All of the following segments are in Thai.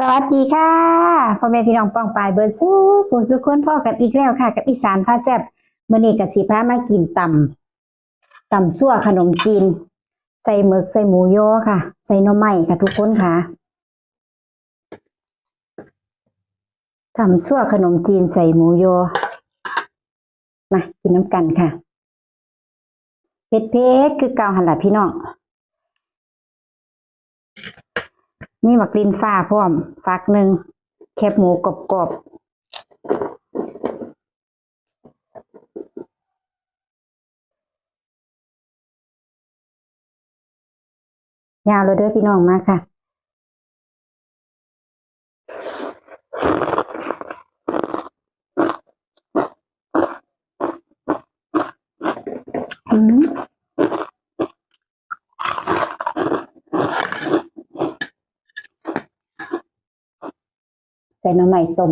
สวัสดีค่ะพ่อแม่พี่น้องป้องปายเบิร์ดสู้ผู้สุขคนพ่อกันอีกแล้วค่ะ กับอีสานพาแซ่บมื้อนี้กับสีพามากินตำตำซั่วขนมจีน ใส่หมึกใส่หมูโยอค่ะ ใส่น่อไม้ค่ะทุกคนค่ะตำซั่วขนมจีนใส่หมูโยอมากินน้ำกันค่ะเผ็ดเพชคือเกาหันหละพี่น้อง มีหมักลินฟ้าพร้อมฟักหนึ่งแคบหมูกรอบๆยาวเลยเด้อพี่น้องมาค่ะอืม ส่หน่อไม้ต้ม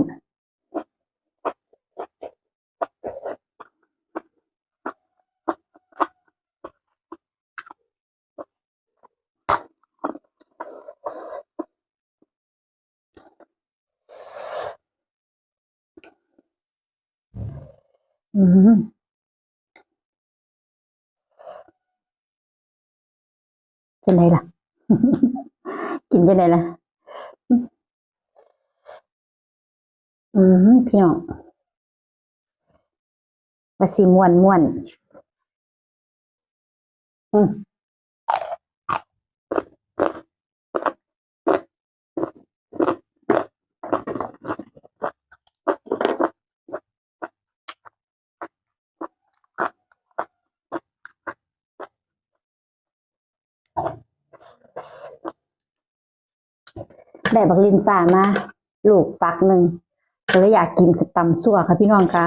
อืมจะไหนล่ะ กินจะไหนล่ะ อืมพี่น้องว่าสิม่วนม่วน อืมได้บักลินฟ้ามา ลูกฟักหนึ่ง ก็เลยอยากกินตำซั่วค่ะพี่น้องค่ะ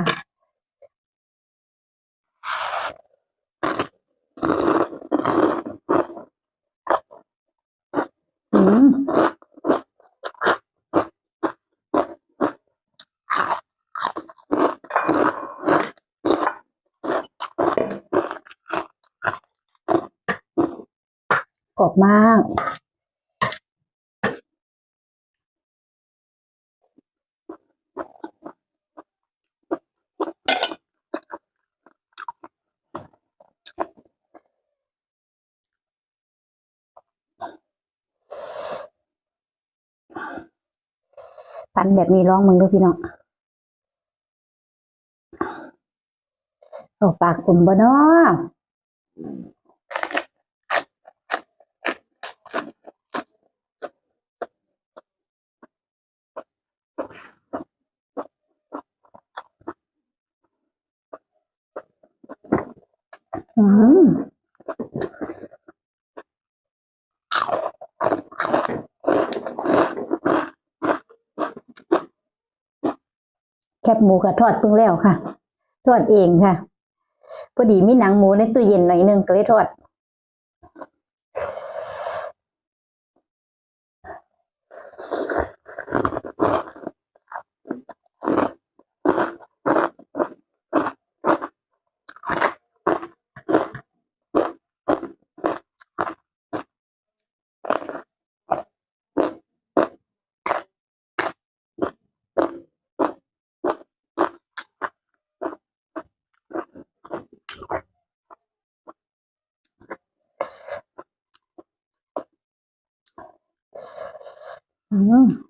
อืมกรอบมาก ปันแบบนี้ร้องมึงด้วยพี่น้องโอ้ปากกลุ่มบ่เนาะอืม คบหมูค่ะทอดเพิ่งแล้วค่ะ ทอดเองค่ะ พอดีมีหนังหมูในตู้เย็นหน่อยนึงก็เลยทอด อื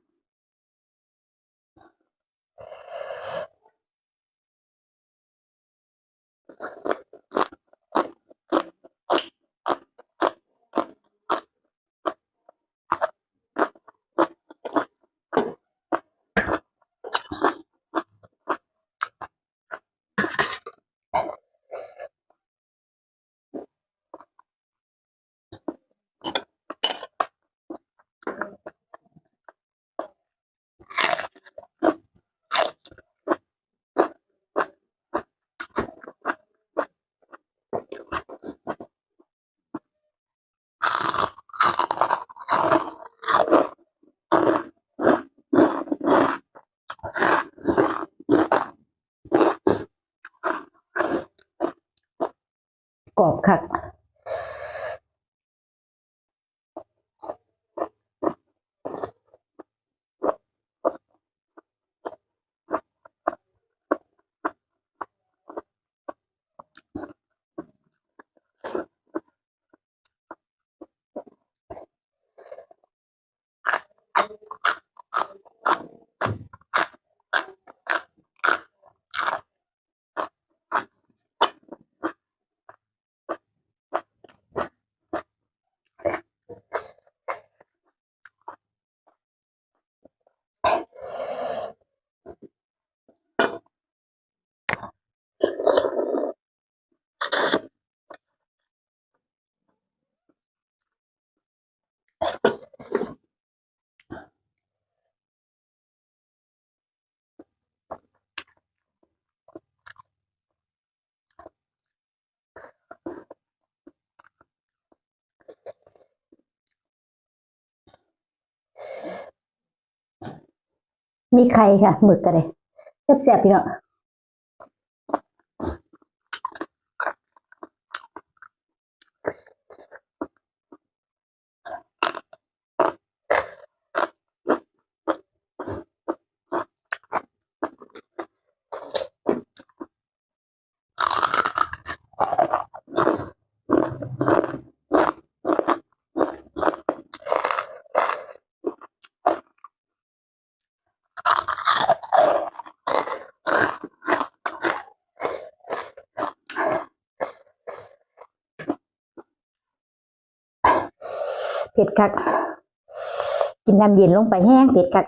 มีไข่ค่ะหมึกกันเลยแซ่บๆพี่น้อง เผ็ดคัก กินน้ำเย็นลงไปแห้งเผ็ดคัก